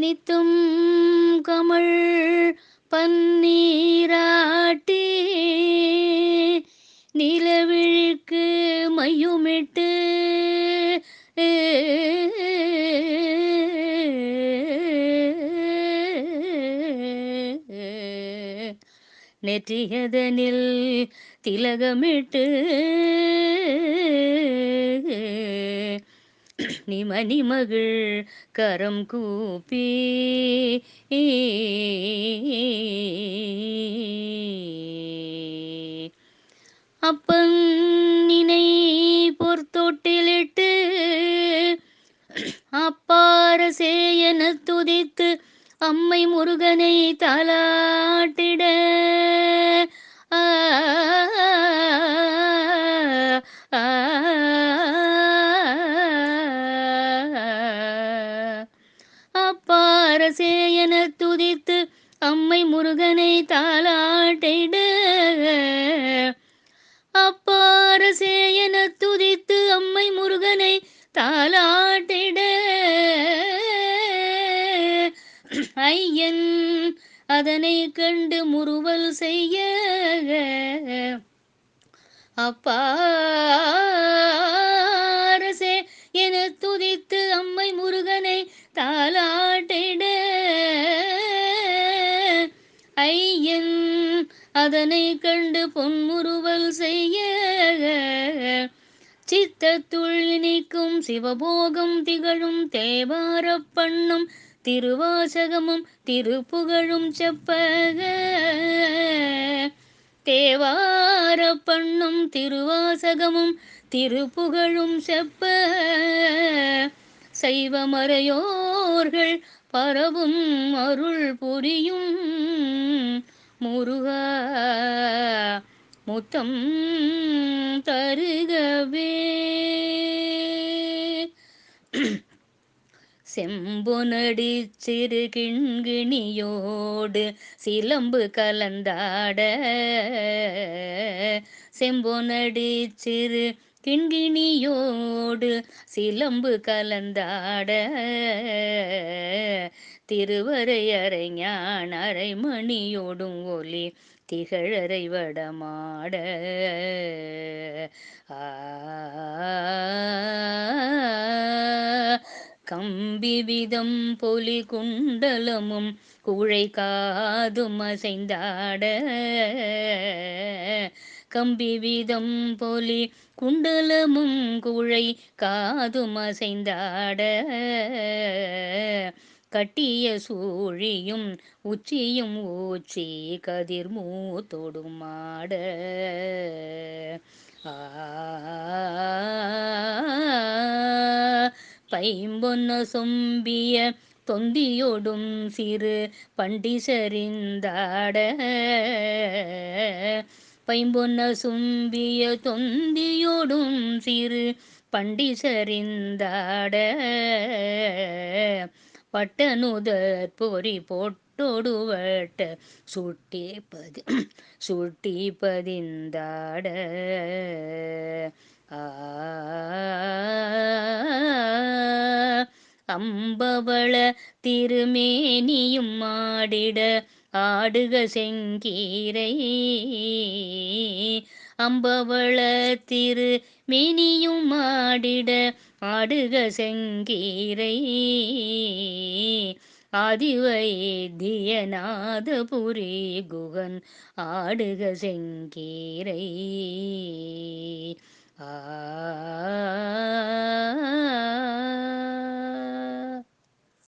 நித்தும் கமழ் பன்னீராட்டி நிலவிழுக்கு மையுமிட்டு நெற்றியதனில் திலகமிட்டு நிமணி மகள் கரம் கூப்பி. அப்பன் நினை பொற்தொட்டிலிட்டு அப்பார சேயன துதித்து அம்மை முருகனை தலாட்டிட. முருகனை தாளாட்டிட. அப்பார துதித்து அம்மை முருகனை தாலாட்டிட ஐயன் அதனை கண்டு முறுவல் செய்ய. அப்பா கண்டு பொன்முறுவல் செய்ய சித்தத்துள் இனிக்கும் சிவபோகம் திகழும் தேவாரப் பண்ணும் திருவாசகமும் திருப்புகழும் செப்பக. தேவார பண்ணும் திருவாசகமும் திருப்புகழும் செப்ப. சைவமறையோர்கள் பரவும் அருள் புரியும் முருகா முத்தம் தருகவே. செம்பொனடி சிறு கிண்கிணியோடு சிலம்பு கலந்தாட. செம்பொனடி சிறு கிண்கிணியோடு சிலம்பு கலந்தாட. திருவரையறை ஞான அரைமணியோடும் ஒலி திகழறை வடமாட. ஆ கம்பி விதம் பொலி குண்டலமும் குழை காதும் அசைந்தாட. கம்பி விதம் பொலி குண்டலமும் குழை காதும் அசைந்தாட. கட்டிய சூழியும் உச்சியும் ஊச்சி கதிர் மூத்தொடுமாட ஆ பைம்பொன்ன சொம்பிய தொந்தியோடும் சிறு பண்டிசரிந்தாட பைம்பொன்ன சும்பிய தொந்தியோடும் சிறு பண்டிசரிந்தாட பட்டனுதற் பொறி பொட்டொடுவட்ட சுட்டி பதி சுட்டி பதிந்தாட அம்பவள திருமேனியும் ஆடிட ஆடுக செங்கீரை. அம்பவள திரு மினியும் ஆடிட ஆடுக செங்கீரை. ஆதிவைத்தியநாதபுரி குகன் ஆடுக செங்கீரை. ஆ